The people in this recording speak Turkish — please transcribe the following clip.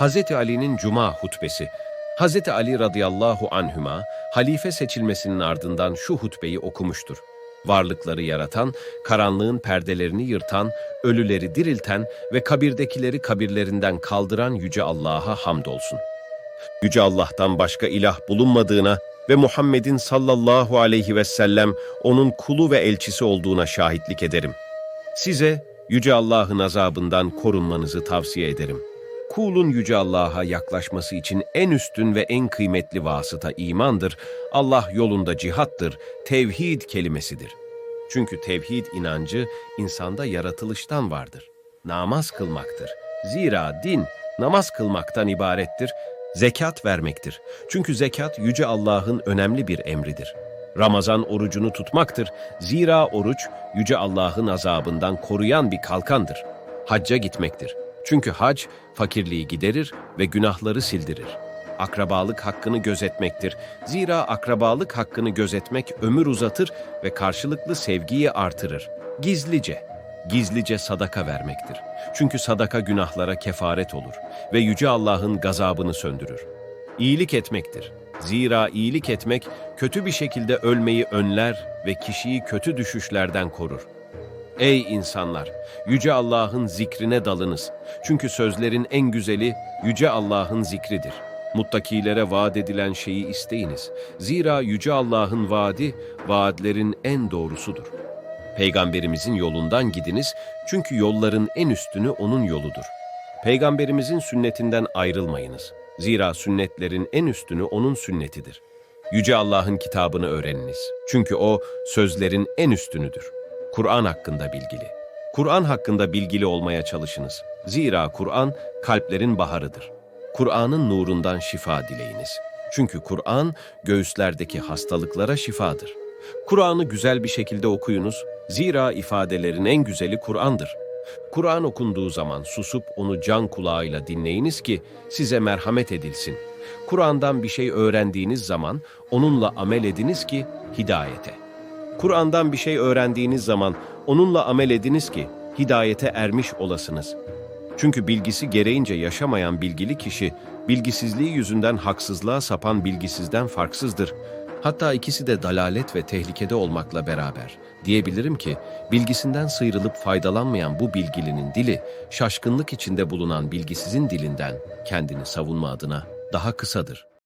Hz. Ali'nin Cuma hutbesi. Hz. Ali radıyallahu anhüma, halife seçilmesinin ardından şu hutbeyi okumuştur. Varlıkları yaratan, karanlığın perdelerini yırtan, ölüleri dirilten ve kabirdekileri kabirlerinden kaldıran Yüce Allah'a hamdolsun. Yüce Allah'tan başka ilah bulunmadığına ve Muhammed'in sallallahu aleyhi ve sellem onun kulu ve elçisi olduğuna şahitlik ederim. Size Yüce Allah'ın azabından korunmanızı tavsiye ederim. Kulun Yüce Allah'a yaklaşması için en üstün ve en kıymetli vasıta imandır. Allah yolunda cihattır, tevhid kelimesidir. Çünkü tevhid inancı insanda yaratılıştan vardır. Namaz kılmaktır. Zira din namaz kılmaktan ibarettir, zekat vermektir. Çünkü zekat Yüce Allah'ın önemli bir emridir. Ramazan orucunu tutmaktır. Zira oruç Yüce Allah'ın azabından koruyan bir kalkandır. Hacca gitmektir. Çünkü hac fakirliği giderir ve günahları sildirir. Akrabalık hakkını gözetmektir. Zira akrabalık hakkını gözetmek ömür uzatır ve karşılıklı sevgiyi artırır. Gizlice, gizlice sadaka vermektir. Çünkü sadaka günahlara kefaret olur ve Yüce Allah'ın gazabını söndürür. İyilik etmektir. Zira iyilik etmek kötü bir şekilde ölmeyi önler ve kişiyi kötü düşüşlerden korur. Ey insanlar! Yüce Allah'ın zikrine dalınız. Çünkü sözlerin en güzeli Yüce Allah'ın zikridir. Muttakilere vaat edilen şeyi isteyiniz. Zira Yüce Allah'ın vaadi, vaatlerin en doğrusudur. Peygamberimizin yolundan gidiniz çünkü yolların en üstünü O'nun yoludur. Peygamberimizin sünnetinden ayrılmayınız. Zira sünnetlerin en üstünü O'nun sünnetidir. Yüce Allah'ın kitabını öğreniniz. Çünkü O sözlerin en üstünüdür. Kur'an hakkında bilgili. Kur'an hakkında bilgili olmaya çalışınız. Zira Kur'an kalplerin baharıdır. Kur'an'ın nurundan şifa dileyiniz. Çünkü Kur'an göğüslerdeki hastalıklara şifadır. Kur'an'ı güzel bir şekilde okuyunuz. Zira ifadelerin en güzeli Kur'an'dır. Kur'an okunduğu zaman susup onu can kulağıyla dinleyiniz ki size merhamet edilsin. Kur'an'dan bir şey öğrendiğiniz zaman onunla amel ediniz ki hidayete. Kur'an'dan bir şey öğrendiğiniz zaman onunla amel ediniz ki hidayete ermiş olasınız. Çünkü bilgisi gereğince yaşamayan bilgili kişi, bilgisizliği yüzünden haksızlığa sapan bilgisizden farksızdır. Hatta ikisi de dalalet ve tehlikede olmakla beraber. Diyebilirim ki, bilgisinden sıyrılıp faydalanmayan bu bilgilinin dili, şaşkınlık içinde bulunan bilgisizin dilinden kendini savunma adına daha kısadır.